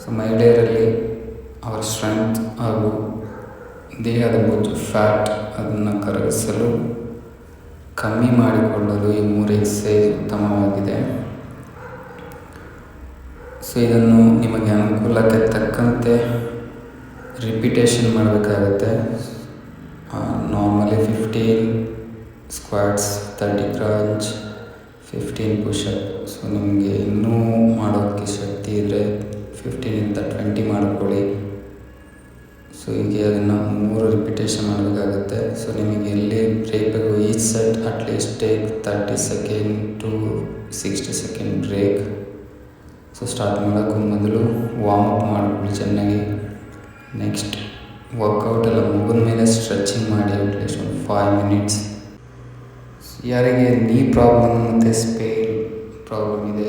So ಮಹಿಳೆಯರಲ್ಲಿ ಅವರ strength ಹಾಗೂ ದೇಹದ ಬೊಜ್ಜು ಫ್ಯಾಟ್ ಅದನ್ನು ಕರಗಿಸಲು, ಕಮ್ಮಿ ಮಾಡಿಕೊಳ್ಳಲು ಈ ಮೂರು ಎಕ್ಸಸೈಸ್ ಉತ್ತಮವಾಗಿದೆ. ಸೊ ಇದನ್ನು ನಿಮಗೆ ಅನುಕೂಲಕ್ಕೆ ತಕ್ಕಂತೆ ರಿಪಿಟೇಷನ್ ಮಾಡಬೇಕಾಗುತ್ತೆ. Normally fifteen squats thirty crunch fifteen pushup so ನಿಮಗೆ ಇನ್ನೂ ಫಿಫ್ಟೀನಿಂದ ಟ್ವೆಂಟಿ ಮಾಡ್ಕೊಳ್ಳಿ. ಸೊ ಹೀಗೆ ಅದನ್ನು ಮೂರು ರಿಪಿಟೇಷನ್ ಮಾಡಬೇಕಾಗುತ್ತೆ. ಸೊ ನಿಮಗೆ ಎಲ್ಲಿ ಬ್ರೇಕ್ ಬೇಕು each set at least take thirty second to sixty second break so start ಮಾಡೋಕ್ಕೂ ಮೊದಲು ವಾರ್ಮ್ ಅಪ್ ಮಾಡ್ಕೊಳ್ಳಿ ಚೆನ್ನಾಗಿ. ನೆಕ್ಸ್ಟ್ ವರ್ಕೌಟ್ ಎಲ್ಲ ಮುಗಿದ ಮೇಲೆ ಸ್ಟ್ರೆಚಿಂಗ್ ಮಾಡಿ ಅಟ್ಲೀಸ್ಟ್ ಒಂದು ಫೈವ್ ಮಿನಿಟ್ಸ್ ಯಾರಿಗೆ ನೀ ಪ್ರಾಬ್ಲಮ್ ಮತ್ತು ಸ್ಪೇನ್ ಪ್ರಾಬ್ಲಮ್ ಇದೆ